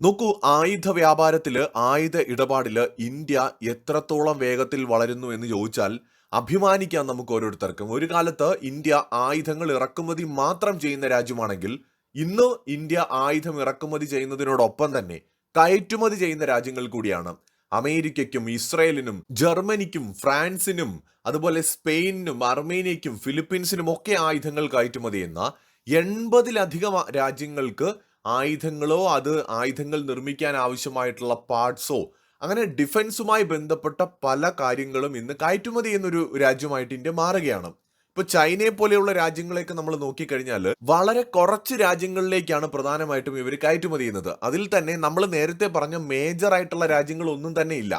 നോക്കൂ ആയുധ വ്യാപാരത്തിൽ ആയുധ ഇടപാടിൽ ഇന്ത്യ എത്രത്തോളം വേഗത്തിൽ വളരുന്നു എന്ന് ചോദിച്ചാൽ അഭിമാനിക്കാം നമുക്ക് ഓരോരുത്തർക്കും. ഒരു കാലത്ത് ഇന്ത്യ ആയുധങ്ങൾ ഇറക്കുമതി മാത്രം ചെയ്യുന്ന രാജ്യമാണെങ്കിൽ ഇന്ന് ഇന്ത്യ ആയുധം ഇറക്കുമതി ചെയ്യുന്നതിനോടൊപ്പം തന്നെ കയറ്റുമതി ചെയ്യുന്ന രാജ്യങ്ങൾ കൂടിയാണ്. അമേരിക്കയ്ക്കും ഇസ്രയേലിനും ജർമ്മനിക്കും ഫ്രാൻസിനും അതുപോലെ സ്പെയിനിനും അർമേനിയയ്ക്കും ഫിലിപ്പീൻസിനും ഒക്കെ ആയുധങ്ങൾ കയറ്റുമതി ചെയ്യുന്ന എൺപതിലധികം രാജ്യങ്ങൾക്ക് ആയുധങ്ങളോ അത് ആയുധങ്ങൾ നിർമ്മിക്കാൻ ആവശ്യമായിട്ടുള്ള പാർട്സോ അങ്ങനെ ഡിഫൻസുമായി ബന്ധപ്പെട്ട പല കാര്യങ്ങളും ഇന്ന് കയറ്റുമതി എന്നൊരു രാജ്യമായിട്ട് ഇന്ത്യ മാറുകയാണ്. ഇപ്പൊ ചൈനയെ പോലെയുള്ള രാജ്യങ്ങളെയൊക്കെ നമ്മൾ നോക്കിക്കഴിഞ്ഞാൽ വളരെ കുറച്ച് രാജ്യങ്ങളിലേക്കാണ് പ്രധാനമായിട്ടും ഇവർ കയറ്റുമതി ചെയ്യുന്നത്. അതിൽ തന്നെ നമ്മൾ നേരത്തെ പറഞ്ഞ മേജർ ആയിട്ടുള്ള രാജ്യങ്ങൾ ഒന്നും തന്നെ ഇല്ല.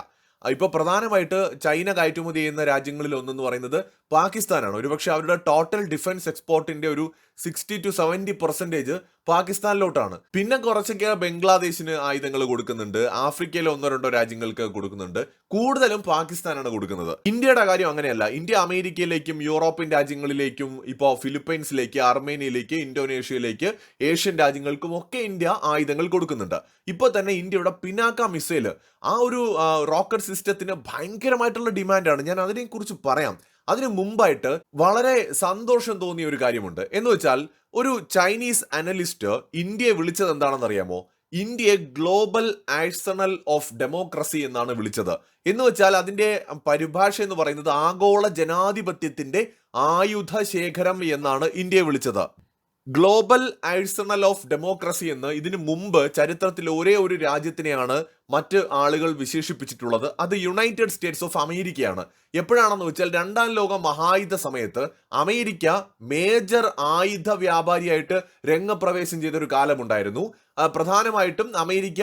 ഇപ്പൊ പ്രധാനമായിട്ട് ചൈന കയറ്റുമതി ചെയ്യുന്ന രാജ്യങ്ങളിൽ ഒന്നെന്ന് പറയുന്നത് പാകിസ്ഥാനാണ്. ഒരുപക്ഷെ അവരുടെ ടോട്ടൽ ഡിഫൻസ് എക്സ്പോർട്ടിന്റെ ഒരു സിക്സ്റ്റി ടു സെവന്റി പെർസെന്റേജ് പാകിസ്ഥാനിലോട്ടാണ്. പിന്നെ കുറച്ചൊക്കെ ബംഗ്ലാദേശിന് ആയുധങ്ങൾ കൊടുക്കുന്നുണ്ട്. ആഫ്രിക്കയിലെ ഒന്നോ രണ്ടോ രാജ്യങ്ങൾക്ക് കൊടുക്കുന്നുണ്ട്. കൂടുതലും പാകിസ്ഥാനാണ് കൊടുക്കുന്നത്. ഇന്ത്യയുടെ കാര്യം അങ്ങനെയല്ല. ഇന്ത്യ അമേരിക്കയിലേക്കും യൂറോപ്യൻ രാജ്യങ്ങളിലേക്കും ഇപ്പോൾ ഫിലിപ്പൈൻസിലേക്ക് അർമേനിയയിലേക്ക് ഇന്തോനേഷ്യയിലേക്ക് ഏഷ്യൻ രാജ്യങ്ങൾക്കും ഒക്കെ ഇന്ത്യ ആയുധങ്ങൾ കൊടുക്കുന്നുണ്ട്. ഇപ്പോൾ തന്നെ ഇന്ത്യയുടെ പിനാക്ക മിസൈൽ ആ ഒരു റോക്കറ്റ് സിസ്റ്റത്തിന് ഭയങ്കരമായിട്ടുള്ള ഡിമാൻഡാണ്. ഞാൻ അതിനെക്കുറിച്ച് പറയാം. അതിനു മുമ്പായിട്ട് വളരെ സന്തോഷം തോന്നിയ ഒരു കാര്യമുണ്ട്. എന്ന് വെച്ചാൽ ഒരു ചൈനീസ് അനലിസ്റ്റ് ഇന്ത്യയെ വിളിച്ചത് എന്താണെന്ന് അറിയാമോ ഇന്ത്യയെ ഗ്ലോബൽ ആഴ്സണൽ ഓഫ് ഡെമോക്രസി എന്നാണ് വിളിച്ചത്. എന്ന് വെച്ചാൽ അതിന്റെ പരിഭാഷ എന്ന് പറയുന്നത് ആഗോള ജനാധിപത്യത്തിന്റെ ആയുധ ശേഖരം എന്നാണ് ഇന്ത്യയെ വിളിച്ചത്. ഗ്ലോബൽ ആഴ്സണൽ ഓഫ് ഡെമോക്രസി എന്ന് ഇതിനു മുമ്പ് ചരിത്രത്തിൽ ഒരേ ഒരു രാജ്യത്തിനെയാണ് മറ്റ് ആളുകൾ വിശേഷിപ്പിച്ചിട്ടുള്ളത് അത് യുണൈറ്റഡ് സ്റ്റേറ്റ്സ് ഓഫ് അമേരിക്കയാണ്. എപ്പോഴാണെന്ന് വെച്ചാൽ രണ്ടാം ലോക മഹായുദ്ധ സമയത്ത് അമേരിക്ക മേജർ ആയുധ വ്യാപാരിയായിട്ട് രംഗപ്രവേശം ചെയ്തൊരു കാലമുണ്ടായിരുന്നു. പ്രധാനമായിട്ടും അമേരിക്ക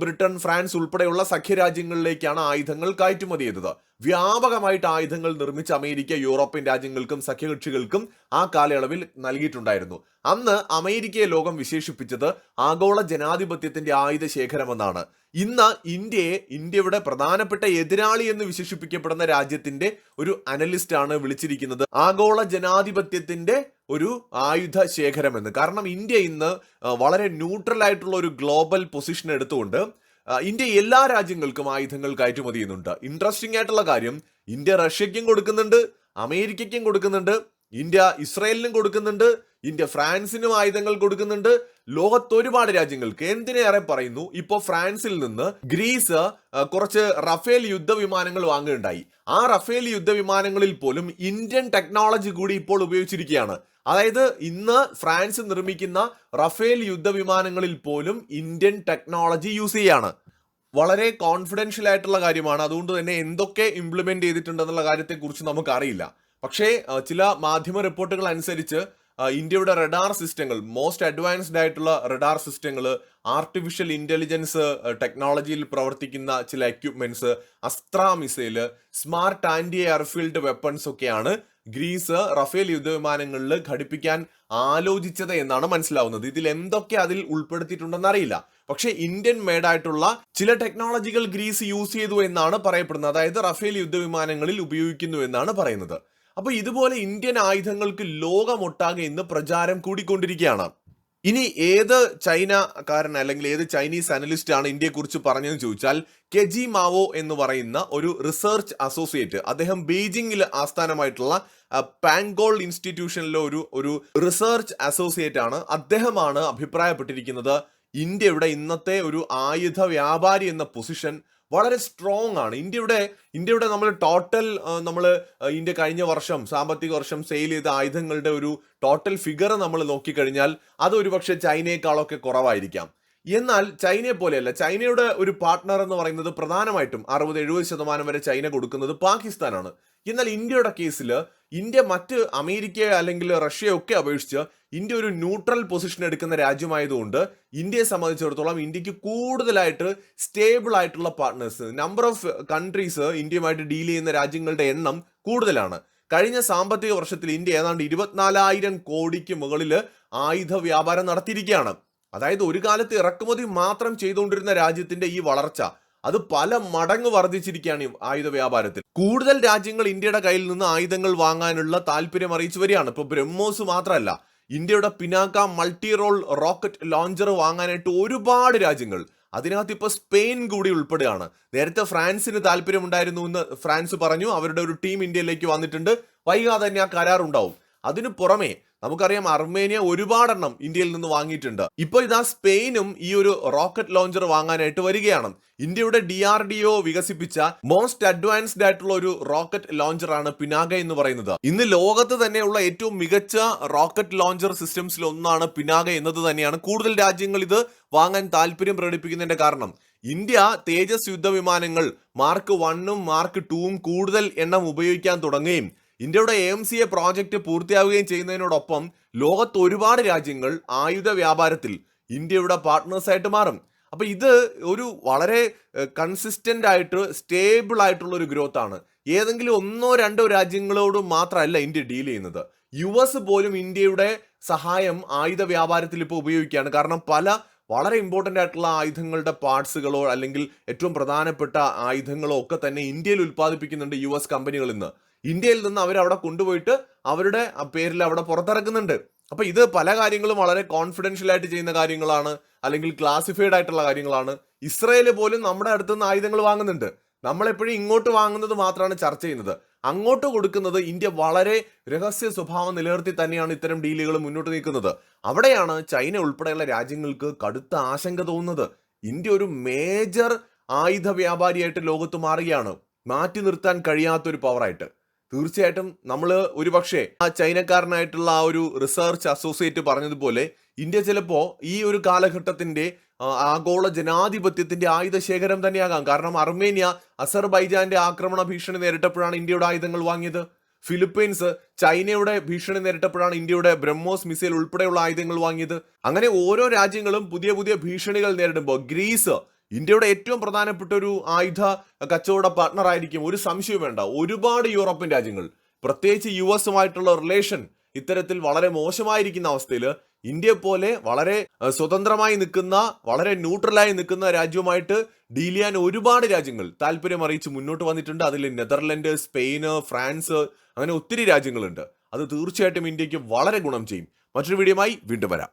ബ്രിട്ടൻ ഫ്രാൻസ് ഉൾപ്പെടെയുള്ള സഖ്യരാജ്യങ്ങളിലേക്കാണ് ആയുധങ്ങൾ കയറ്റുമതി ചെയ്തത് വ്യാപകമായിട്ട് ആയുധങ്ങൾ നിർമ്മിച്ച അമേരിക്ക യൂറോപ്യൻ രാജ്യങ്ങൾക്കും സഖ്യകക്ഷികൾക്കും ആ കാലയളവിൽ നൽകിയിട്ടുണ്ടായിരുന്നു. അന്ന് അമേരിക്കയെ ലോകം വിശേഷിപ്പിച്ചത് ആഗോള ജനാധിപത്യത്തിന്റെ ആയുധ ശേഖരമെന്നാണ് ഇന്ന് ഇന്ത്യയെ ഇന്ത്യയുടെ പ്രധാനപ്പെട്ട എതിരാളി എന്ന് വിശേഷിപ്പിക്കപ്പെടുന്ന രാജ്യത്തിന്റെ ഒരു അനലിസ്റ്റാണ് വിളിച്ചിരിക്കുന്നത്. ആഗോള ജനാധിപത്യത്തിന്റെ ഒരു ആയുധ ശേഖരം എന്ന് കാരണം ഇന്ത്യ ഇന്ന് വളരെ ന്യൂട്രൽ ആയിട്ടുള്ള ഒരു ഗ്ലോബൽ പൊസിഷൻ എടുത്തുകൊണ്ട് ഇന്ത്യ എല്ലാ രാജ്യങ്ങൾക്കും ആയുധങ്ങൾ കയറ്റുമതി ചെയ്യുന്നുണ്ട്. ഇൻട്രസ്റ്റിംഗ് ആയിട്ടുള്ള കാര്യം ഇന്ത്യ റഷ്യയ്ക്കും കൊടുക്കുന്നുണ്ട് അമേരിക്കയ്ക്കും കൊടുക്കുന്നുണ്ട്. ഇന്ത്യ ഇസ്രയേലിനും കൊടുക്കുന്നുണ്ട് ഇന്ത്യ ഫ്രാൻസിനും ആയുധങ്ങൾ കൊടുക്കുന്നുണ്ട്. ലോകത്ത് ഒരുപാട് രാജ്യങ്ങൾക്ക് എന്തിനേറെ പറയുന്നു? ഇപ്പോ ഫ്രാൻസിൽ നിന്ന് ഗ്രീസ് കുറച്ച് റഫേൽ യുദ്ധവിമാനങ്ങൾ വാങ്ങുകയുണ്ടായി. ആ റഫേൽ യുദ്ധവിമാനങ്ങളിൽ പോലും ഇന്ത്യൻ ടെക്നോളജി കൂടി ഇപ്പോൾ ഉപയോഗിച്ചിരിക്കുകയാണ്. അതായത് ഇന്ന് ഫ്രാൻസ് നിർമ്മിക്കുന്ന റഫേൽ യുദ്ധവിമാനങ്ങളിൽ പോലും ഇന്ത്യൻ ടെക്നോളജി യൂസ് ചെയ്യാണ്. വളരെ കോൺഫിഡൻഷ്യൽ ആയിട്ടുള്ള കാര്യമാണ്. അതുകൊണ്ട് തന്നെ എന്തൊക്കെ ഇംപ്ലിമെന്റ് ചെയ്തിട്ടുണ്ടെന്നുള്ള കാര്യത്തെക്കുറിച്ച് നമുക്ക് അറിയില്ല പക്ഷേ ചില മാധ്യമ റിപ്പോർട്ടുകൾ അനുസരിച്ച് ഇന്ത്യയുടെ റഡാർ സിസ്റ്റങ്ങൾ മോസ്റ്റ് അഡ്വാൻസ്ഡ് ആയിട്ടുള്ള റഡാർ സിസ്റ്റങ്ങൾ ആർട്ടിഫിഷ്യൽ ഇന്റലിജൻസ് ടെക്നോളജിയിൽ പ്രവർത്തിക്കുന്ന ചില equipments Astra missile smart anti airfield weapons ഒക്കെയാണ് ഗ്രീസ് റഫേൽ യുദ്ധവിമാനങ്ങളിൽ ഘടിപ്പിക്കാൻ ആലോചിച്ചത് എന്നാണ് മനസ്സിലാവുന്നത്. ഇതിൽ എന്തൊക്കെ അതിൽ ഉൾപ്പെടുത്തിയിട്ടുണ്ടെന്ന് അറിയില്ല. പക്ഷേ ഇന്ത്യൻ മേഡായിട്ടുള്ള ചില ടെക്നോളജികൾ ഗ്രീസ് യൂസ് ചെയ്തു എന്നാണ് പറയപ്പെടുന്നത്. അതായത് റഫേൽ യുദ്ധവിമാനങ്ങളിൽ ഉപയോഗിക്കുന്നു എന്നാണ് പറയുന്നത്. അപ്പൊ ഇതുപോലെ ഇന്ത്യൻ ആയുധങ്ങൾക്ക് ലോകമൊട്ടാകെ ഇന്ന് പ്രചാരം കൂടിക്കൊണ്ടിരിക്കുകയാണ്. ഇനി ഏത് ചൈനക്കാരൻ അല്ലെങ്കിൽ ഏത് ചൈനീസ് അനലിസ്റ്റ് ആണ് ഇന്ത്യയെക്കുറിച്ച് പറഞ്ഞതെന്ന് ചോദിച്ചാൽ കെജി മാവോ എന്ന് പറയുന്ന ഒരു റിസർച്ച് അസോസിയേറ്റ് അദ്ദേഹം ബീജിംഗിൽ ആസ്ഥാനമായിട്ടുള്ള പാങ്കോൾ ഇൻസ്റ്റിറ്റ്യൂഷനിലെ ഒരു ഒരു റിസർച്ച് അസോസിയേറ്റ് ആണ് അദ്ദേഹമാണ് അഭിപ്രായപ്പെട്ടിരിക്കുന്നത് ഇന്ത്യയുടെ ഇന്നത്തെ ഒരു ആയുധ വ്യാപാരി എന്ന പൊസിഷൻ വളരെ സ്ട്രോങ് ആണ്. ഇന്ത്യയുടെ ഇന്ത്യയുടെ നമ്മൾ ടോട്ടൽ നമ്മൾ ഇന്ത്യ കഴിഞ്ഞ വർഷം സാമ്പത്തിക വർഷം സെയിൽ ചെയ്ത ആയുധങ്ങളുടെ ഒരു ടോട്ടൽ ഫിഗർ നമ്മൾ നോക്കിക്കഴിഞ്ഞാൽ അത് ഒരുപക്ഷെ ചൈനയെക്കാളൊക്കെ കുറവായിരിക്കാം. എന്നാൽ ചൈനയെ പോലെയല്ല ചൈനയുടെ ഒരു പാർട്ട്ണർ എന്ന് പറയുന്നത് പ്രധാനമായിട്ടും അറുപത് എഴുപത് ശതമാനം വരെ ചൈന കൊടുക്കുന്നത് പാകിസ്ഥാനാണ്. എന്നാൽ ഇന്ത്യയുടെ കേസിൽ ഇന്ത്യ മറ്റ് അമേരിക്കയെ അല്ലെങ്കിൽ റഷ്യയെ ഒക്കെ അപേക്ഷിച്ച് ഇന്ത്യ ഒരു ന്യൂട്രൽ പൊസിഷൻ എടുക്കുന്ന രാജ്യമായതുകൊണ്ട് ഇന്ത്യയെ സംബന്ധിച്ചിടത്തോളം ഇന്ത്യയ്ക്ക് കൂടുതലായിട്ട് സ്റ്റേബിൾ ആയിട്ടുള്ള പാർട്ട്നേഴ്സ് നമ്പർ ഓഫ് കൺട്രീസ് ഇന്ത്യയുമായിട്ട് ഡീൽ ചെയ്യുന്ന രാജ്യങ്ങളുടെ എണ്ണം കൂടുതലാണ്. കഴിഞ്ഞ സാമ്പത്തിക വർഷത്തിൽ ഇന്ത്യ ഏതാണ്ട് ഇരുപത്തിനാലായിരം കോടിക്ക് മുകളിൽ ആയുധ വ്യാപാരം നടത്തിയിരിക്കുകയാണ്. അതായത് ഒരു കാലത്ത് ഇറക്കുമതി മാത്രം ചെയ്തുകൊണ്ടിരുന്ന രാജ്യത്തിന്റെ ഈ വളർച്ച അത് പല മടങ്ങ് വർദ്ധിച്ചിരിക്കുകയാണ് ആയുധ വ്യാപാരത്തിൽ. കൂടുതൽ രാജ്യങ്ങൾ ഇന്ത്യയുടെ കയ്യിൽ നിന്ന് ആയുധങ്ങൾ വാങ്ങാനുള്ള താല്പര്യം അറിയിച്ചു വരികയാണ്. ഇപ്പൊ ബ്രഹ്മോസ് മാത്രമല്ല ഇന്ത്യയുടെ Pinaka multi role rocket launcher വാങ്ങാനായിട്ട് ഒരുപാട് രാജ്യങ്ങൾ അതിനകത്ത് ഇപ്പോൾ സ്പെയിൻ കൂടി ഉൾപ്പെടുകയാണ്. നേരത്തെ ഫ്രാൻസിന് താല്പര്യമുണ്ടായിരുന്നു എന്ന് ഫ്രാൻസ് പറഞ്ഞു അവരുടെ ഒരു ടീം ഇന്ത്യയിലേക്ക് വന്നിട്ടുണ്ട്. വൈകാതെ തന്നെ ആ കരാർ ഉണ്ടാവും അതിനു പുറമേ നമുക്കറിയാം അർമേനിയ ഒരുപാടെണ്ണം ഇന്ത്യയിൽ നിന്ന് വാങ്ങിയിട്ടുണ്ട്. ഇപ്പോൾ ഇതാ സ്പെയിനും ഈ ഒരു റോക്കറ്റ് ലോഞ്ചർ വാങ്ങാനായിട്ട് വരികയാണ്. ഇന്ത്യയുടെ ഡി ആർ ഡി ഒ വികസിപ്പിച്ച മോസ്റ്റ് അഡ്വാൻസ്ഡ് ആയിട്ടുള്ള ഒരു റോക്കറ്റ് ലോഞ്ചർ ആണ് പിനാക എന്ന് പറയുന്നത്. ഇന്ന് ലോകത്ത് തന്നെയുള്ള ഏറ്റവും മികച്ച റോക്കറ്റ് ലോഞ്ചർ സിസ്റ്റംസിൽ ഒന്നാണ് പിനാക എന്നത് തന്നെയാണ്. കൂടുതൽ രാജ്യങ്ങൾ ഇത് വാങ്ങാൻ താല്പര്യം പ്രകടിപ്പിക്കുന്നതിന്റെ കാരണം. ഇന്ത്യ തേജസ് യുദ്ധവിമാനങ്ങൾ മാർക്ക് വണ്ണും മാർക്ക് ടൂവും കൂടുതൽ എണ്ണം ഉപയോഗിക്കാൻ തുടങ്ങുകയും ഇന്ത്യയുടെ എ സി എ പ്രോജക്റ്റ് പൂർത്തിയാവുകയും ചെയ്യുന്നതിനോടൊപ്പം ലോകത്ത് ഒരുപാട് രാജ്യങ്ങൾ ആയുധ വ്യാപാരത്തിൽ ഇന്ത്യയുടെ പാർട്ട്നേഴ്സായിട്ട് മാറും. അപ്പോൾ ഇത് ഒരു വളരെ കൺസിസ്റ്റന്റ് ആയിട്ട് സ്റ്റേബിൾ ആയിട്ടുള്ള ഒരു ഗ്രോത്ത് ആണ്. ഏതെങ്കിലും ഒന്നോ രണ്ടോ രാജ്യങ്ങളോട് മാത്രമല്ല ഇന്ത്യ ഡീൽ ചെയ്യുന്നത്. യു എസ് പോലും ഇന്ത്യയുടെ സഹായം ആയുധ വ്യാപാരത്തിൽ ഇപ്പോൾ ഉപയോഗിക്കുകയാണ്. കാരണം പല വളരെ ഇമ്പോർട്ടന്റ് ആയിട്ടുള്ള ആയുധങ്ങളുടെ പാർട്സുകളോ അല്ലെങ്കിൽ ഏറ്റവും പ്രധാനപ്പെട്ട ആയുധങ്ങളോ ഒക്കെ തന്നെ ഇന്ത്യയിൽ ഉൽപ്പാദിപ്പിക്കുന്നുണ്ട് യു എസ് കമ്പനികൾ ഇന്ന് ഇന്ത്യയിൽ നിന്ന് അവരവിടെ കൊണ്ടുപോയിട്ട് അവരുടെ പേരിൽ അവിടെ പുറത്തിറക്കുന്നുണ്ട്. അപ്പൊ ഇത് പല കാര്യങ്ങളും വളരെ കോൺഫിഡൻഷ്യൽ ആയിട്ട് ചെയ്യുന്ന കാര്യങ്ങളാണ് അല്ലെങ്കിൽ ക്ലാസിഫൈഡ് ആയിട്ടുള്ള കാര്യങ്ങളാണ്. ഇസ്രയേൽ പോലും നമ്മുടെ അടുത്ത് നിന്ന് ആയുധങ്ങൾ വാങ്ങുന്നുണ്ട്. നമ്മളെപ്പോഴും ഇങ്ങോട്ട് വാങ്ങുന്നത് മാത്രമാണ് ചർച്ച ചെയ്യുന്നത്. അങ്ങോട്ട് കൊടുക്കുന്നത് ഇന്ത്യ വളരെ രഹസ്യ സ്വഭാവം നിലനിർത്തി തന്നെയാണ് ഇത്തരം ഡീലുകൾ മുന്നോട്ട് നീക്കുന്നത്. അവിടെയാണ് ചൈന ഉൾപ്പെടെയുള്ള രാജ്യങ്ങൾക്ക് കടുത്ത ആശങ്ക തോന്നുന്നത്. ഇന്ത്യ ഒരു മേജർ ആയുധ വ്യാപാരിയായിട്ട് ലോകത്ത് മാറുകയാണ്. മാറ്റി നിർത്താൻ കഴിയാത്തൊരു പവറായിട്ട് തീർച്ചയായിട്ടും നമ്മൾ ഒരു പക്ഷേ ആ ചൈനക്കാരനായിട്ടുള്ള ആ ഒരു റിസർച്ച് അസോസിയേറ്റ് പറഞ്ഞതുപോലെ ഇന്ത്യ ചിലപ്പോൾ ഈ ഒരു കാലഘട്ടത്തിന്റെ ആഗോള ജനാധിപത്യത്തിന്റെ ആയുധ ശേഖരം തന്നെയാകാം. കാരണം അർമേനിയ അസർബൈജാന്റെ ആക്രമണ ഭീഷണി നേരിട്ടപ്പോഴാണ് ഇന്ത്യയുടെ ആയുധങ്ങൾ വാങ്ങിയത്. ഫിലിപ്പീൻസ് ചൈനയുടെ ഭീഷണി നേരിട്ടപ്പോഴാണ് ഇന്ത്യയുടെ ബ്രഹ്മോസ് മിസൈൽ ഉൾപ്പെടെയുള്ള ആയുധങ്ങൾ വാങ്ങിയത്. അങ്ങനെ ഓരോ രാജ്യങ്ങളും പുതിയ പുതിയ ഭീഷണികൾ നേരിടുമ്പോൾ ഗ്രീസ് ഇന്ത്യയുടെ ഏറ്റവും പ്രധാനപ്പെട്ട ഒരു ആയുധ കച്ചവട പാർട്ണർ ആയിരിക്കും. ഒരു സംശയം വേണ്ട. ഒരുപാട് യൂറോപ്യൻ രാജ്യങ്ങൾ പ്രത്യേകിച്ച് യു എസുമായിട്ടുള്ള റിലേഷൻ ഇത്തരത്തിൽ വളരെ മോശമായിരിക്കുന്ന അവസ്ഥയിൽ ഇന്ത്യ പോലെ വളരെ സ്വതന്ത്രമായി നിൽക്കുന്ന വളരെ ന്യൂട്രലായി നിൽക്കുന്ന രാജ്യവുമായിട്ട് ഡീൽ ചെയ്യാൻ ഒരുപാട് രാജ്യങ്ങൾ താല്പര്യം അറിയിച്ച് മുന്നോട്ട് വന്നിട്ടുണ്ട്. അതിൽ നെതർലൻഡ് സ്പെയിന് ഫ്രാൻസ് അങ്ങനെ ഒത്തിരി രാജ്യങ്ങളുണ്ട്. അത് തീർച്ചയായിട്ടും ഇന്ത്യയ്ക്ക് വളരെ ഗുണം ചെയ്യും. മറ്റൊരു വീഡിയോയുമായി വീണ്ടും വരാം.